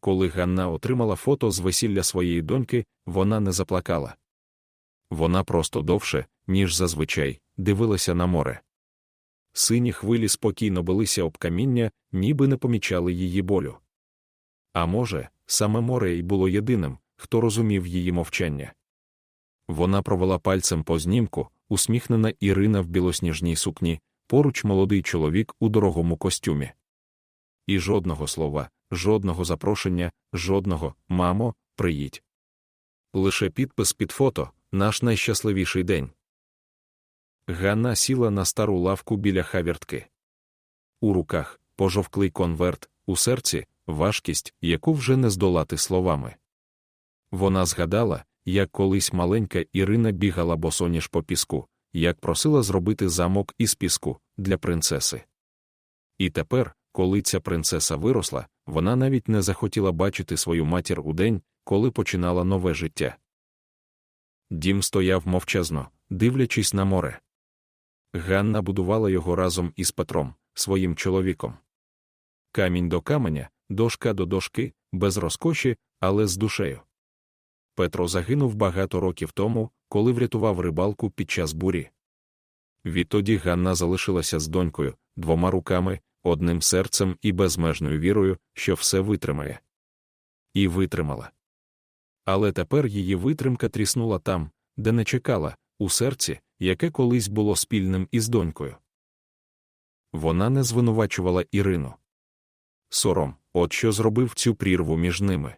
коли Ганна отримала фото з весілля своєї доньки, вона не заплакала. Вона просто довше, ніж зазвичай, дивилася на море. Сині хвилі спокійно билися об каміння, ніби не помічали її болю. А може, саме море й було єдиним, хто розумів її мовчання. Вона провела пальцем по знімку, усміхнена Ірина в білосніжній сукні, поруч молодий чоловік у дорогому костюмі. І жодного слова, жодного запрошення, жодного мамо, приїдь. Лише підпис під фото наш найщасливіший день. Ганна сіла на стару лавку біля хавіртки. У руках пожовклий конверт, у серці важкість, яку вже не здолати словами. Вона згадала, як колись маленька Ірина бігала босоніж по піску, як просила зробити замок із піску для принцеси. І тепер, коли ця принцеса виросла, вона навіть не захотіла бачити свою матір у день, коли починала нове життя. Дім стояв мовчазно, дивлячись на море. Ганна будувала його разом із Петром, своїм чоловіком. Камінь до каменя, дошка до дошки, без розкоші, але з душею. Петро загинув багато років тому, коли врятував рибалку під час бурі. Відтоді Ганна залишилася з донькою, двома руками, одним серцем і безмежною вірою, що все витримає. І витримала. Але тепер її витримка тріснула там, де не чекала, у серці, яке колись було спільним із донькою. Вона не звинувачувала Ірину. Сором, от що зробив цю прірву між ними.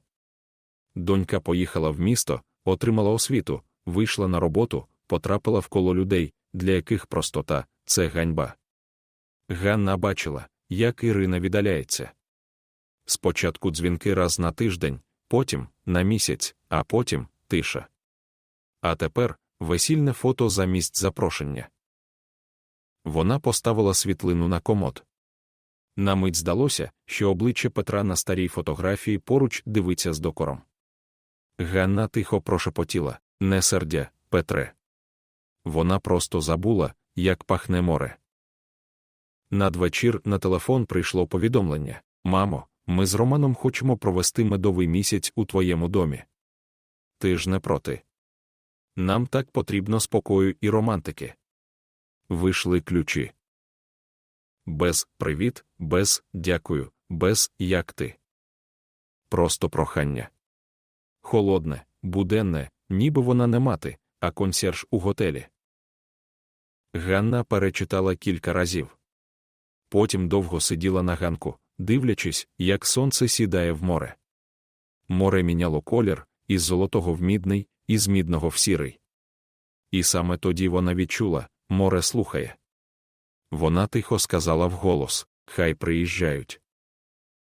Донька поїхала в місто, отримала освіту, вийшла на роботу, потрапила в коло людей, для яких простота це ганьба. Ганна бачила, як Ірина віддаляється. Спочатку дзвінки раз на тиждень, потім на місяць, а потім тиша. А тепер весільне фото замість запрошення. Вона поставила світлину на комод. На мить здалося, що обличчя Петра на старій фотографії поруч дивиться з докором. Ганна тихо прошепотіла не сердя, Петре. Вона просто забула, як пахне море. Надвечір на телефон прийшло повідомлення Мамо, ми з Романом хочемо провести медовий місяць у твоєму домі. Ти ж не проти. Нам так потрібно спокою і романтики. Вийшли ключі. Без привіт, без дякую, без як ти. Просто прохання. Холодне, буденне, ніби вона не мати, а консьєрж у готелі. Ганна перечитала кілька разів. Потім довго сиділа на ганку, дивлячись, як сонце сідає в море. Море міняло колір із золотого в мідний, із мідного в сірий. І саме тоді вона відчула море слухає. Вона тихо сказала вголос Хай приїжджають.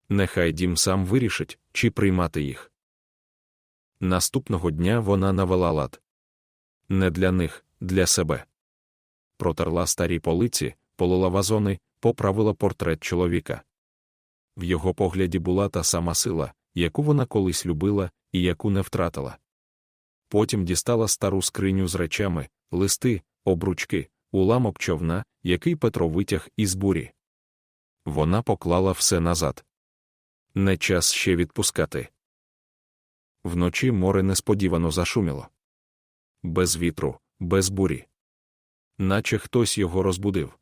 Нехай дім сам вирішить, чи приймати їх. Наступного дня вона навела лад. Не для них, для себе. Протерла старі полиці, полила вазони, поправила портрет чоловіка. В його погляді була та сама сила, яку вона колись любила і яку не втратила. Потім дістала стару скриню з речами, листи, обручки, уламок човна, який Петро витяг із бурі. Вона поклала все назад. Не час ще відпускати. Вночі море несподівано зашуміло. Без вітру, без бурі. Наче хтось його розбудив.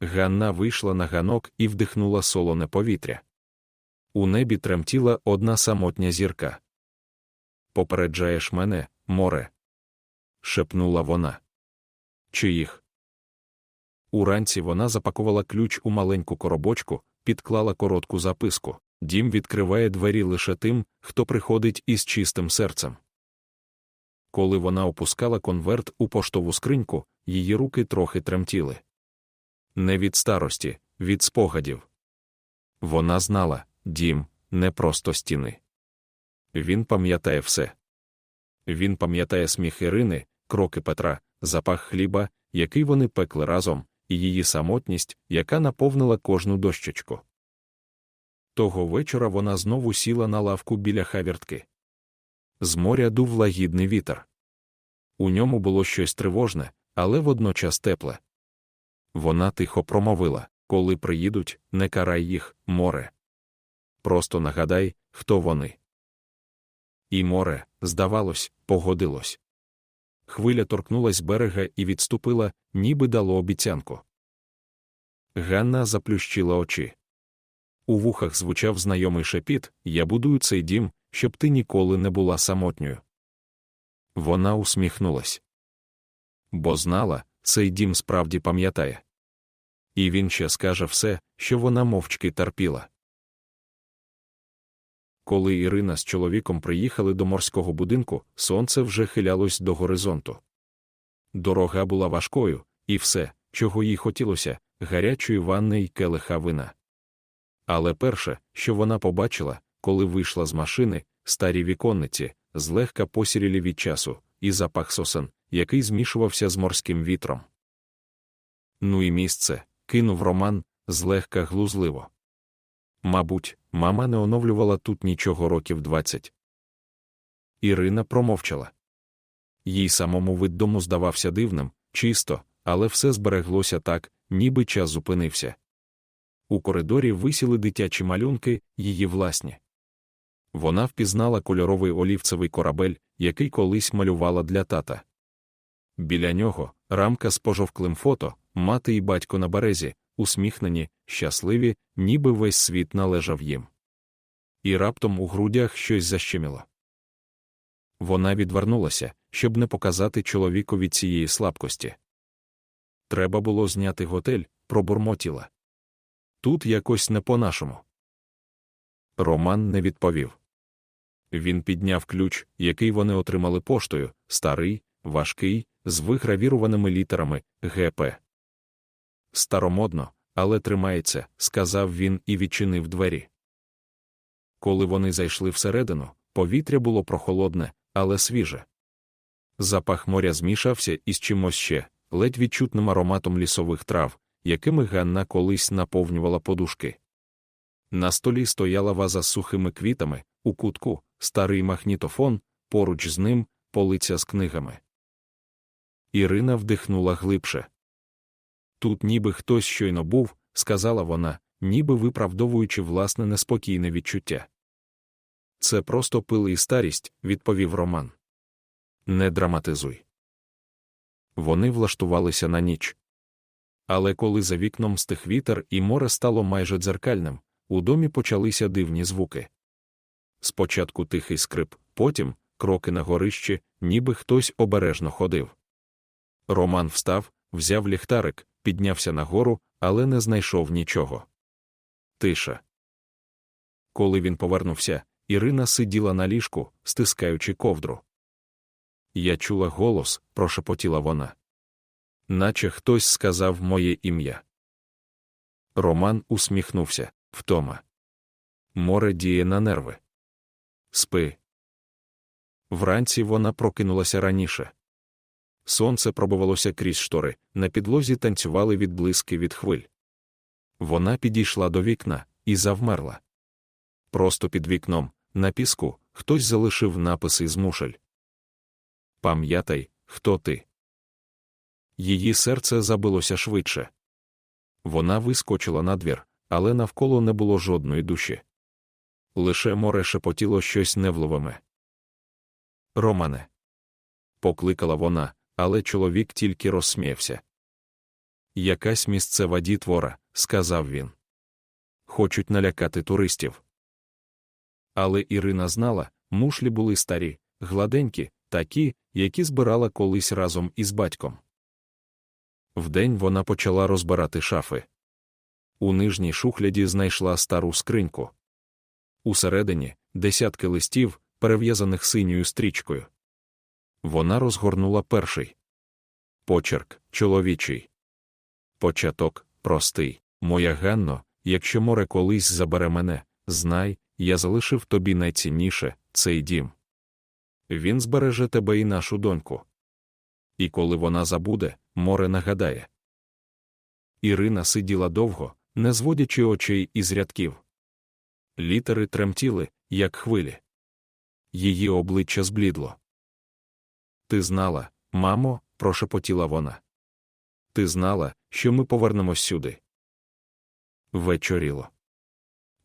Ганна вийшла на ганок і вдихнула солоне повітря. У небі тремтіла одна самотня зірка. Попереджаєш мене, море. шепнула вона. Чиїх? Уранці вона запакувала ключ у маленьку коробочку, підклала коротку записку. Дім відкриває двері лише тим, хто приходить із чистим серцем. Коли вона опускала конверт у поштову скриньку, її руки трохи тремтіли. Не від старості, від спогадів. Вона знала дім не просто стіни. Він пам'ятає все. Він пам'ятає сміх Ірини, кроки Петра, запах хліба, який вони пекли разом, і її самотність, яка наповнила кожну дощечку. Того вечора вона знову сіла на лавку біля хавіртки. З моря дув лагідний вітер. У ньому було щось тривожне, але водночас тепле. Вона тихо промовила коли приїдуть, не карай їх, море. просто нагадай, хто вони. І море, здавалось, погодилось. Хвиля торкнулась берега і відступила, ніби дало обіцянку. Ганна заплющила очі. У вухах звучав знайомий шепіт Я будую цей дім, щоб ти ніколи не була самотньою. Вона усміхнулась. Бо знала, цей дім справді пам'ятає. І він ще скаже все, що вона мовчки терпіла. Коли Ірина з чоловіком приїхали до морського будинку, сонце вже хилялось до горизонту. Дорога була важкою, і все, чого їй хотілося, гарячої ванни й келиха вина. Але перше, що вона побачила, коли вийшла з машини, старі віконниці, злегка посірілі від часу, і запах сосен, який змішувався з морським вітром. Ну і місце, кинув Роман, злегка глузливо. Мабуть, мама не оновлювала тут нічого років двадцять. Ірина промовчала. Їй самому вид дому здавався дивним, чисто, але все збереглося так, ніби час зупинився. У коридорі висіли дитячі малюнки, її власні. Вона впізнала кольоровий олівцевий корабель, який колись малювала для тата. Біля нього рамка з пожовклим фото, мати і батько на березі, усміхнені, щасливі, ніби весь світ належав їм. І раптом у грудях щось защеміло. Вона відвернулася, щоб не показати чоловікові цієї слабкості. Треба було зняти готель, пробурмотіла. Тут якось не по-нашому. Роман не відповів. Він підняв ключ, який вони отримали поштою, старий, важкий, з вигравіруваними літерами ГП. Старомодно, але тримається, сказав він і відчинив двері. Коли вони зайшли всередину, повітря було прохолодне, але свіже. Запах моря змішався із чимось ще, ледь відчутним ароматом лісових трав, якими Ганна колись наповнювала подушки. На столі стояла ваза з сухими квітами, у кутку, старий магнітофон, поруч з ним полиця з книгами. Ірина вдихнула глибше. Тут ніби хтось щойно був, сказала вона, ніби виправдовуючи власне неспокійне відчуття. Це просто пил і старість, відповів Роман. Не драматизуй. Вони влаштувалися на ніч. Але коли за вікном стих вітер і море стало майже дзеркальним, у домі почалися дивні звуки. Спочатку тихий скрип, потім кроки на горищі, ніби хтось обережно ходив. Роман встав, взяв ліхтарик, піднявся нагору, але не знайшов нічого. Тиша. Коли він повернувся, Ірина сиділа на ліжку, стискаючи ковдру. Я чула голос, прошепотіла вона. Наче хтось сказав моє ім'я. Роман усміхнувся втома. Море діє на нерви. Спи. Вранці вона прокинулася раніше. Сонце пробувалося крізь штори, на підлозі танцювали відблиски від хвиль. Вона підійшла до вікна і завмерла. Просто під вікном, на піску, хтось залишив написи з мушель. Пам'ятай, хто ти. Її серце забилося швидше. Вона вискочила на двір, але навколо не було жодної душі. Лише море шепотіло щось невловиме. Романе. Покликала вона, але чоловік тільки розсміявся. Якась місцева дітвора, сказав він. Хочуть налякати туристів. Але Ірина знала, мушлі були старі, гладенькі, такі, які збирала колись разом із батьком. Вдень вона почала розбирати шафи. У нижній шухляді знайшла стару скриньку. Усередині десятки листів, перев'язаних синьою стрічкою. Вона розгорнула перший почерк чоловічий. Початок простий. Моя Ганно, якщо море колись забере мене, знай, я залишив тобі найцінніше цей дім. Він збереже тебе і нашу доньку. І коли вона забуде, море нагадає. Ірина сиділа довго, не зводячи очей із рядків. Літери тремтіли, як хвилі. Її обличчя зблідло. Ти знала, мамо, прошепотіла вона. Ти знала, що ми повернемось сюди. Вечоріло.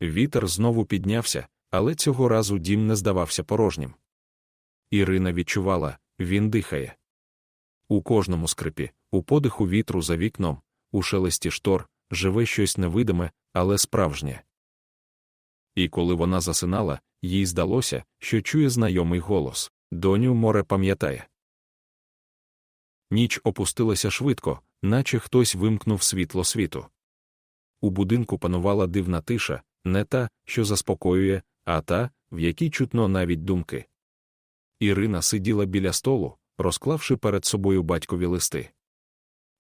Вітер знову піднявся, але цього разу дім не здавався порожнім. Ірина відчувала, він дихає. У кожному скрипі, у подиху вітру за вікном, у шелесті штор, живе щось невидиме, але справжнє. І коли вона засинала, їй здалося, що чує знайомий голос Доню море пам'ятає. Ніч опустилася швидко, наче хтось вимкнув світло світу. У будинку панувала дивна тиша, не та, що заспокоює, а та, в якій чутно навіть думки. Ірина сиділа біля столу, розклавши перед собою батькові листи.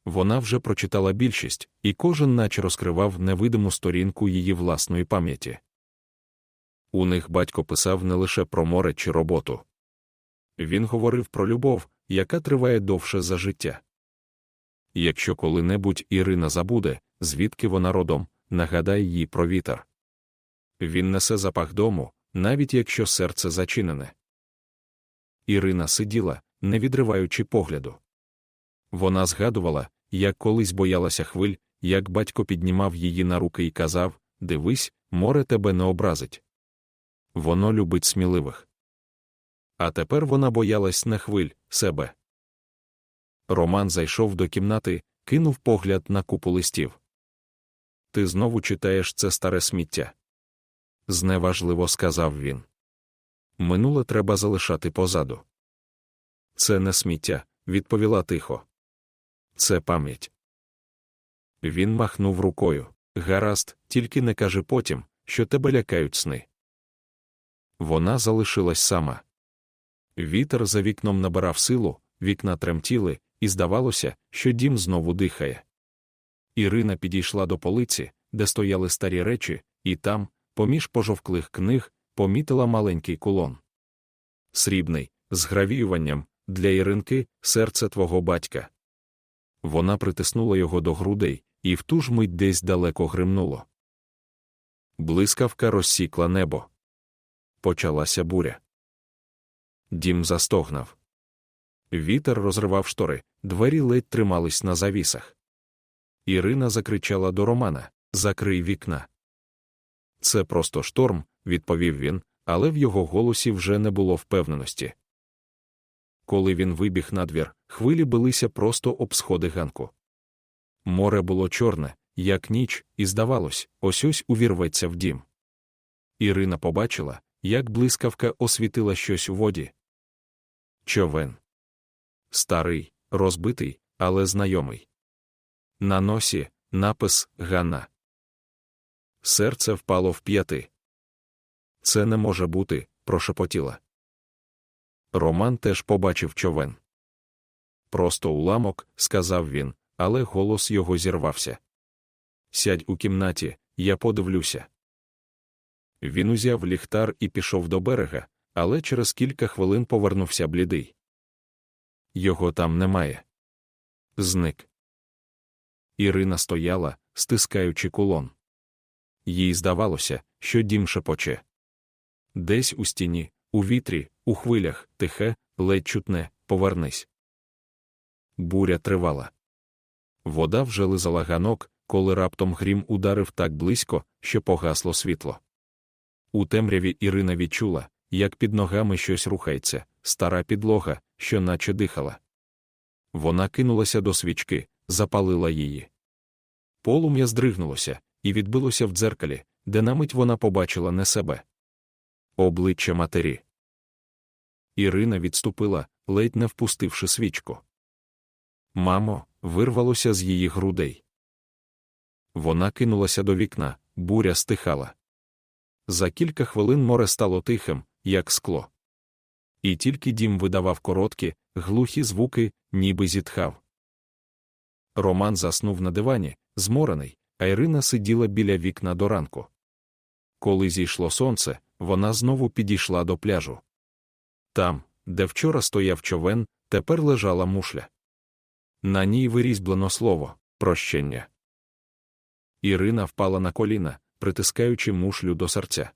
Вона вже прочитала більшість, і кожен наче розкривав невидиму сторінку її власної пам'яті. У них батько писав не лише про море чи роботу. Він говорив про любов, яка триває довше за життя. Якщо коли-небудь Ірина забуде, звідки вона родом, нагадай їй про вітер. Він несе запах дому, навіть якщо серце зачинене. Ірина сиділа, не відриваючи погляду. Вона згадувала, як колись боялася хвиль, як батько піднімав її на руки і казав Дивись, море тебе не образить. Воно любить сміливих. А тепер вона боялась не хвиль, себе. Роман зайшов до кімнати, кинув погляд на купу листів. Ти знову читаєш це старе сміття. Зневажливо сказав він. Минуле треба залишати позаду. Це не сміття, відповіла тихо. Це пам'ять. Він махнув рукою. Гаразд, тільки не кажи потім, що тебе лякають сни. Вона залишилась сама. Вітер за вікном набирав силу, вікна тремтіли, і здавалося, що дім знову дихає. Ірина підійшла до полиці, де стояли старі речі, і там, поміж пожовклих книг, помітила маленький кулон. Срібний, з гравіюванням, для Іринки серце твого батька. Вона притиснула його до грудей, і в ту ж мить десь далеко гримнуло. Блискавка розсікла небо. Почалася буря. Дім застогнав. Вітер розривав штори, двері ледь тримались на завісах. Ірина закричала до Романа Закрий вікна. Це просто шторм, відповів він, але в його голосі вже не було впевненості. Коли він вибіг на двір, хвилі билися просто об сходи ганку. Море було чорне, як ніч, і здавалось, ось ось увірветься в дім. Ірина побачила, як блискавка освітила щось у воді. Човен. Старий, розбитий, але знайомий. На носі напис Ганна. Серце впало в п'яти. Це не може бути, прошепотіла. Роман теж побачив човен. Просто уламок, сказав він, але голос його зірвався. Сядь у кімнаті, я подивлюся. Він узяв ліхтар і пішов до берега, але через кілька хвилин повернувся блідий. Його там немає. Зник. Ірина стояла, стискаючи кулон. Їй здавалося, що дім шепоче. Десь у стіні, у вітрі, у хвилях, тихе, ледь чутне, повернись. Буря тривала. Вода вже лизала ганок, коли раптом грім ударив так близько, що погасло світло. У темряві Ірина відчула, як під ногами щось рухається, стара підлога, що наче дихала. Вона кинулася до свічки, запалила її. Полум'я здригнулося і відбилося в дзеркалі, де на мить вона побачила не себе. Обличчя матері. Ірина відступила, ледь не впустивши свічку. Мамо, вирвалося з її грудей. Вона кинулася до вікна, буря стихала. За кілька хвилин море стало тихим, як скло. І тільки дім видавав короткі, глухі звуки, ніби зітхав. Роман заснув на дивані, зморений, а Ірина сиділа біля вікна до ранку. Коли зійшло сонце, вона знову підійшла до пляжу. Там, де вчора стояв човен, тепер лежала мушля. На ній вирізблено слово прощення. Ірина впала на коліна, притискаючи мушлю до серця.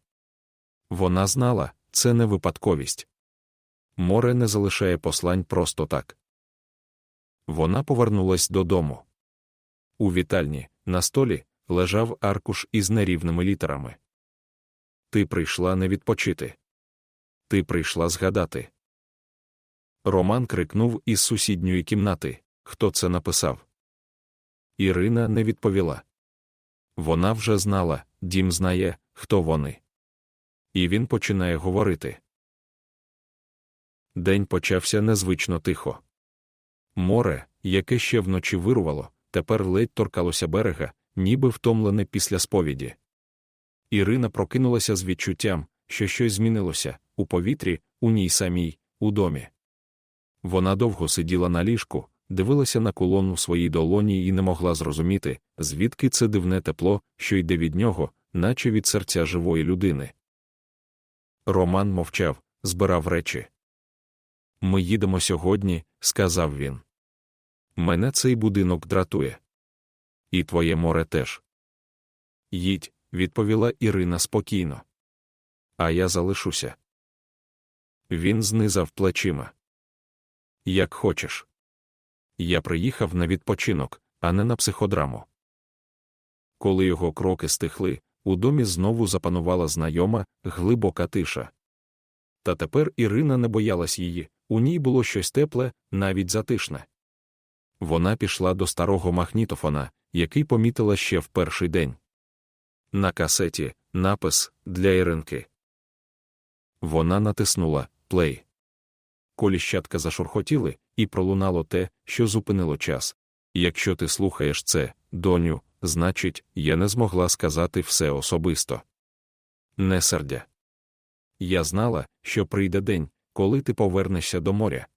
Вона знала, це не випадковість. Море не залишає послань просто так. Вона повернулась додому. У вітальні, на столі, лежав аркуш із нерівними літерами. Ти прийшла не відпочити. Ти прийшла згадати. Роман крикнув із сусідньої кімнати Хто це написав? Ірина не відповіла. Вона вже знала, дім знає, хто вони. І він починає говорити. День почався незвично тихо. Море, яке ще вночі вирувало, тепер ледь торкалося берега, ніби втомлене після сповіді. Ірина прокинулася з відчуттям, що щось змінилося у повітрі, у ній самій, у домі. Вона довго сиділа на ліжку, дивилася на колону в своїй долоні і не могла зрозуміти, звідки це дивне тепло, що йде від нього, наче від серця живої людини. Роман мовчав, збирав речі. Ми їдемо сьогодні, сказав він. Мене цей будинок дратує. І твоє море теж. Їдь, відповіла Ірина спокійно. А я залишуся. Він знизав плечима. Як хочеш. Я приїхав на відпочинок, а не на психодраму. Коли його кроки стихли, у домі знову запанувала знайома, глибока тиша. Та тепер Ірина не боялась її, у ній було щось тепле, навіть затишне. Вона пішла до старого магнітофона, який помітила ще в перший день. На касеті напис для Іринки. Вона натиснула плей. Коліщатка зашурхотіли, і пролунало те, що зупинило час. Якщо ти слухаєш це, доню, значить, я не змогла сказати все особисто. Не сердя. Я знала, що прийде день, коли ти повернешся до моря.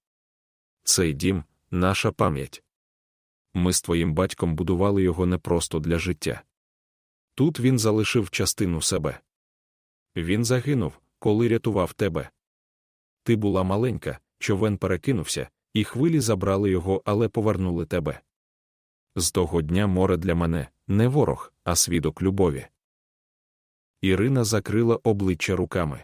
Цей дім наша пам'ять. Ми з твоїм батьком будували його не просто для життя. Тут він залишив частину себе. Він загинув, коли рятував тебе. Ти була маленька, човен перекинувся, і хвилі забрали його, але повернули тебе. З того дня море для мене не ворог, а свідок любові. Ірина закрила обличчя руками.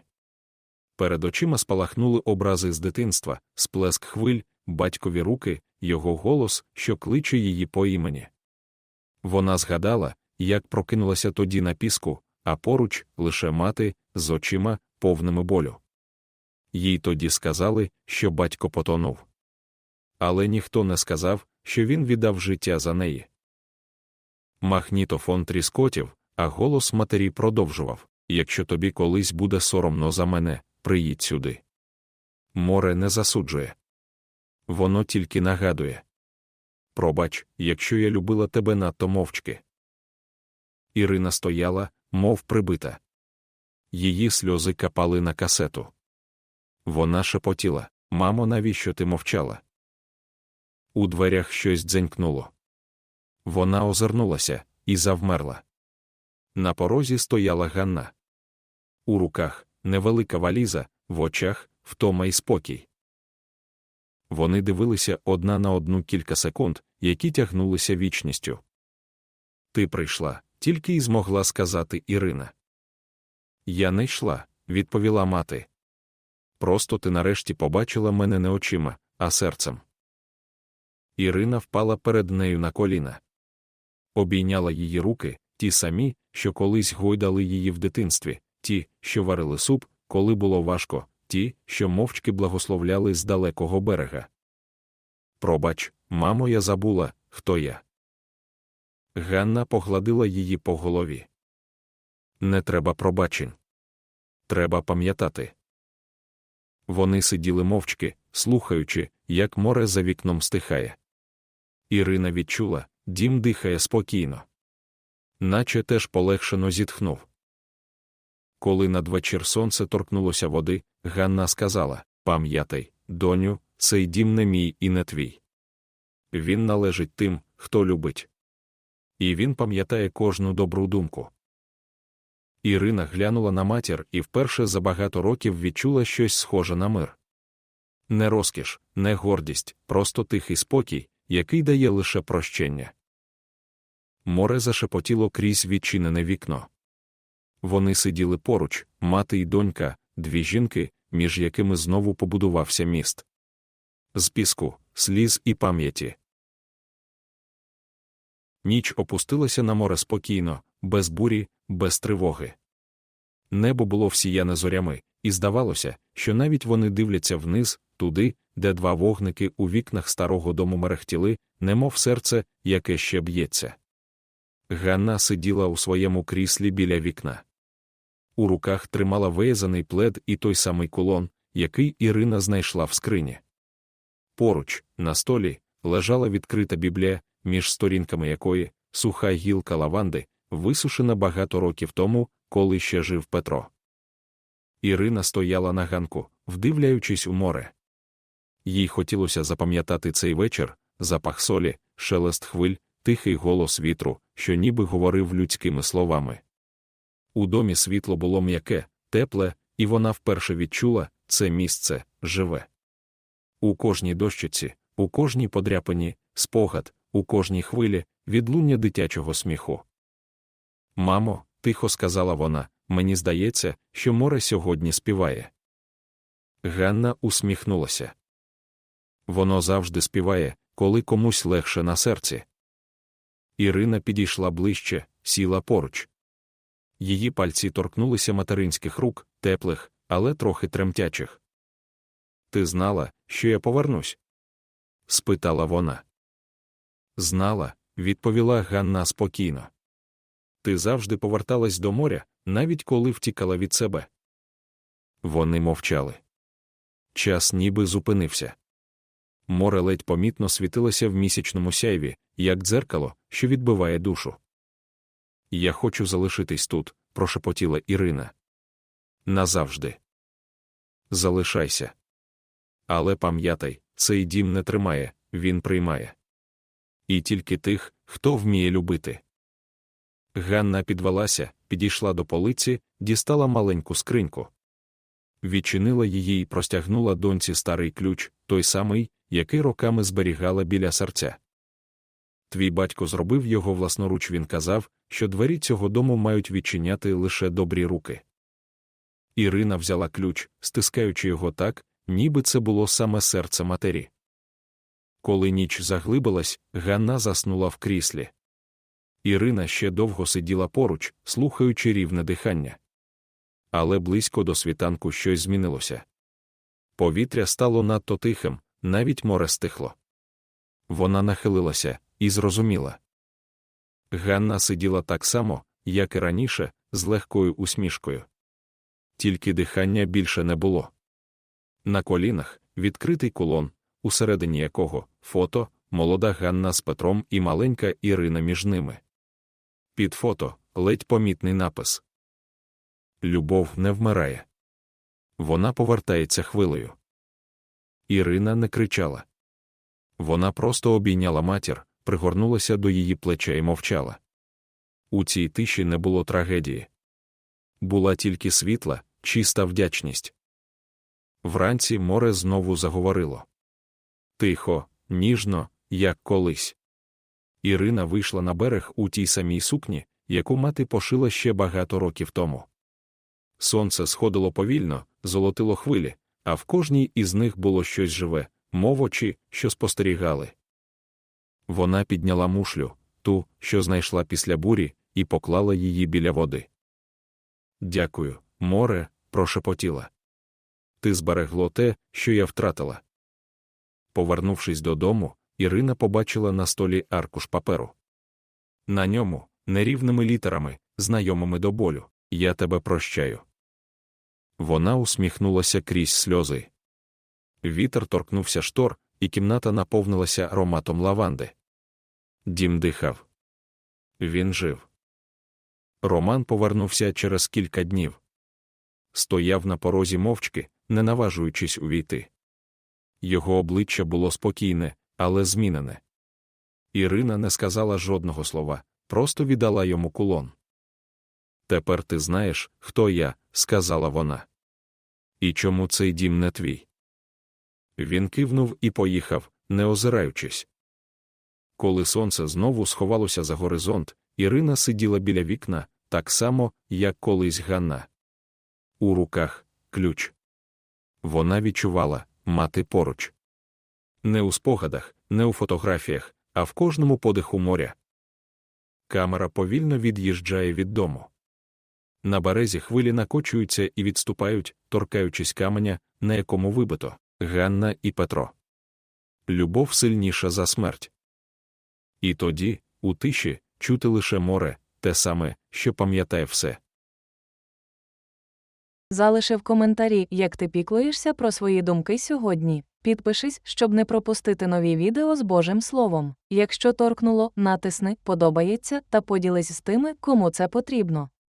Перед очима спалахнули образи з дитинства, сплеск хвиль, батькові руки, його голос, що кличе її по імені. Вона згадала, як прокинулася тоді на піску, а поруч лише мати з очима, повними болю. Їй тоді сказали, що батько потонув. Але ніхто не сказав, що він віддав життя за неї. Махнітофон тріскотів, а голос матері продовжував якщо тобі колись буде соромно за мене, приїдь сюди. Море не засуджує. Воно тільки нагадує. Пробач, якщо я любила тебе надто мовчки. Ірина стояла, мов прибита. Її сльози капали на касету. Вона шепотіла Мамо, навіщо ти мовчала? У дверях щось дзенькнуло. Вона озирнулася і завмерла. На порозі стояла Ганна. У руках невелика валіза, в очах втома і спокій. Вони дивилися одна на одну кілька секунд, які тягнулися вічністю. Ти прийшла, тільки й змогла сказати Ірина. Я не йшла, відповіла мати. Просто ти нарешті побачила мене не очима, а серцем. Ірина впала перед нею на коліна. Обійняла її руки, ті самі, що колись гойдали її в дитинстві, ті, що варили суп, коли було важко, ті, що мовчки благословляли з далекого берега. Пробач, мамо, я забула, хто я. Ганна погладила її по голові. Не треба пробачень. Треба пам'ятати. Вони сиділи мовчки, слухаючи, як море за вікном стихає. Ірина відчула, дім дихає спокійно. Наче теж полегшено зітхнув. Коли надвечір сонце торкнулося води, Ганна сказала Пам'ятай, доню, цей дім не мій і не твій. Він належить тим, хто любить. І він пам'ятає кожну добру думку. Ірина глянула на матір і вперше за багато років відчула щось схоже на мир. Не розкіш, не гордість, просто тихий спокій, який дає лише прощення. Море зашепотіло крізь відчинене вікно. Вони сиділи поруч, мати й донька, дві жінки, між якими знову побудувався міст. З піску, сліз і пам'яті. Ніч опустилася на море спокійно, без бурі, без тривоги. Небо було всіяне зорями, і здавалося, що навіть вони дивляться вниз, туди, де два вогники у вікнах старого дому мерехтіли, немов серце, яке ще б'ється. Ганна сиділа у своєму кріслі біля вікна. У руках тримала виязаний плед і той самий кулон, який Ірина знайшла в скрині. Поруч, на столі, лежала відкрита біблія, між сторінками якої суха гілка лаванди, висушена багато років тому, коли ще жив Петро. Ірина стояла на ганку, вдивляючись у море. Їй хотілося запам'ятати цей вечір, запах солі, шелест хвиль, тихий голос вітру, що ніби говорив людськими словами. У домі світло було м'яке, тепле, і вона вперше відчула це місце живе. У кожній дощиці, у кожній подряпині, спогад, у кожній хвилі, відлуння дитячого сміху. Мамо, тихо сказала вона, мені здається, що море сьогодні співає. Ганна усміхнулася. Воно завжди співає, коли комусь легше на серці. Ірина підійшла ближче, сіла поруч. Її пальці торкнулися материнських рук, теплих, але трохи тремтячих. Ти знала, що я повернусь? спитала вона. Знала, відповіла Ганна спокійно. Ти завжди поверталась до моря, навіть коли втікала від себе. Вони мовчали. Час ніби зупинився. Море ледь помітно світилося в місячному сяйві, як дзеркало, що відбиває душу. Я хочу залишитись тут, прошепотіла Ірина. Назавжди. Залишайся. Але пам'ятай, цей дім не тримає, він приймає. І тільки тих, хто вміє любити. Ганна підвелася, підійшла до полиці, дістала маленьку скриньку. Відчинила її і простягнула доньці старий ключ, той самий, який роками зберігала біля серця. Твій батько зробив його власноруч він казав, що двері цього дому мають відчиняти лише добрі руки. Ірина взяла ключ, стискаючи його так, ніби це було саме серце матері. Коли ніч заглибилась, Ганна заснула в кріслі. Ірина ще довго сиділа поруч, слухаючи рівне дихання. Але близько до світанку щось змінилося. Повітря стало надто тихим, навіть море стихло. Вона нахилилася і зрозуміла. Ганна сиділа так само, як і раніше, з легкою усмішкою. Тільки дихання більше не було. На колінах відкритий кулон, усередині якого фото, молода Ганна з Петром і маленька Ірина між ними. Під фото ледь помітний напис Любов не вмирає. Вона повертається хвилею. Ірина не кричала. Вона просто обійняла матір, пригорнулася до її плеча і мовчала. У цій тиші не було трагедії. Була тільки світла, чиста вдячність. Вранці море знову заговорило. Тихо, ніжно, як колись. Ірина вийшла на берег у тій самій сукні, яку мати пошила ще багато років тому. Сонце сходило повільно, золотило хвилі, а в кожній із них було щось живе, мов очі, що спостерігали. Вона підняла мушлю, ту, що знайшла після бурі, і поклала її біля води. Дякую, море, прошепотіла. Ти зберегло те, що я втратила. Повернувшись додому, Ірина побачила на столі аркуш паперу. На ньому, нерівними літерами, знайомими до болю, я тебе прощаю. Вона усміхнулася крізь сльози. Вітер торкнувся штор, і кімната наповнилася ароматом лаванди. Дім дихав. Він жив. Роман повернувся через кілька днів. Стояв на порозі мовчки, не наважуючись увійти. Його обличчя було спокійне, але змінене. Ірина не сказала жодного слова, просто віддала йому кулон. Тепер ти знаєш, хто я, сказала вона. І чому цей дім не твій? Він кивнув і поїхав, не озираючись. Коли сонце знову сховалося за горизонт, Ірина сиділа біля вікна, так само, як колись Ганна. У руках ключ. Вона відчувала мати поруч. Не у спогадах, не у фотографіях, а в кожному подиху моря. Камера повільно від'їжджає від дому. На березі хвилі накочуються і відступають, торкаючись каменя, на якому вибито Ганна і Петро. Любов сильніша за смерть. І тоді, у тиші, чути лише море, те саме, що пам'ятає все. Залиши в коментарі, як ти піклуєшся про свої думки сьогодні. Підпишись, щоб не пропустити нові відео з Божим Словом. Якщо торкнуло, натисни подобається та поділись з тими, кому це потрібно.